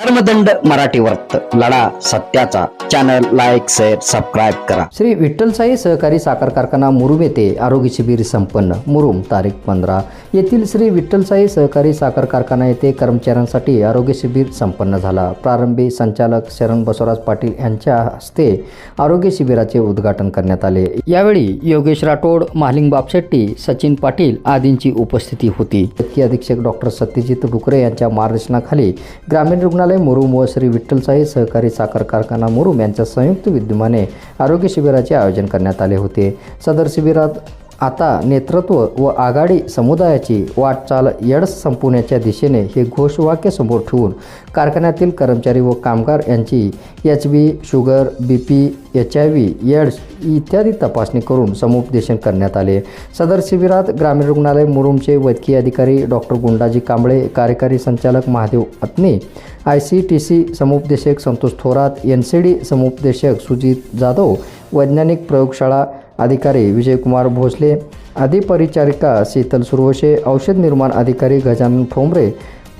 धर्मदंड मराठी वर्त लढा सत्याचा. चॅनल लाईक शेअर सबस्क्राईब करा. श्री विठ्ठलसाई सहकारी साखर कारखाना मुरुम येथे आरोग्य शिबिर संपन्न. मुरुम तारीख पंधरा. येथील श्री विठ्ठलसाई सहकारी साखर कारखाना येथे कर्मचाऱ्यांसाठी आरोग्य शिबिर संपन्न झाला. प्रारंभी संचालक शरण बसवराज पाटील यांच्या हस्ते आरोग्य शिबिराचे उद्घाटन करण्यात आले. यावेळी योगेश राठोड महालिंग बापशेट्टी सचिन पाटील आदींची उपस्थिती होती. मुख्य अधीक्षक डॉक्टर सत्यजित डुकरे यांच्या मार्गदर्शनाखाली ग्रामीण रुग्णालय मुरुम व श्री विठ्ठलसाई सहकारी साखर कारखाना मुरुम यांच्या संयुक्त विद्यमाने आरोग्य शिबिराचे आयोजन करण्यात आले होते. सदर शिबिरात आता नेतृत्व व आघाडी समुदायाची वाटचाल यड्स संपवण्याच्या दिशेने हे घोषवाक्य समोर ठेवून कारखान्यातील कर्मचारी व कामगार यांची H B sugar B P H I V AIDS इत्यादी तपासणी करून समुपदेशन करण्यात आले. सदर शिबिरात ग्रामीण रुग्णालय मुरुमचे वैद्यकीय अधिकारी डॉक्टर गुंडाजी कांबळे कार्यकारी संचालक Mahadev Atne I C T C समुपदेशक Santosh Thorat N C D समुपदेशक सुजित जाधव वैज्ञानिक प्रयोगशाळा अधिकारी विजयकुमार भोसले अधिपरिचारिका शीतल सुरवशे औषध निर्माण अधिकारी गजानन ठोंबरे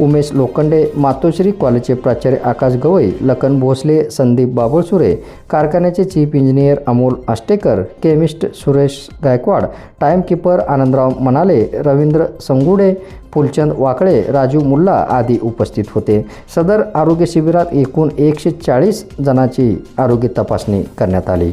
उमेश लोखंडे मातोश्री कॉलेजचे प्राचार्य आकाश गवई लखन भोसले संदीप बाबळसुरे कारखान्याचे chief engineer Amol Ashtekar chemist Suresh Gaikwad timekeeper Anandrao Manale Ravindra Sangude Phulchand Wakale Raju Mulla आदी उपस्थित होते. सदर आरोग्य शिबिरात एकूण एकशे चाळीस जणांची आरोग्य तपासणी करण्यात आली.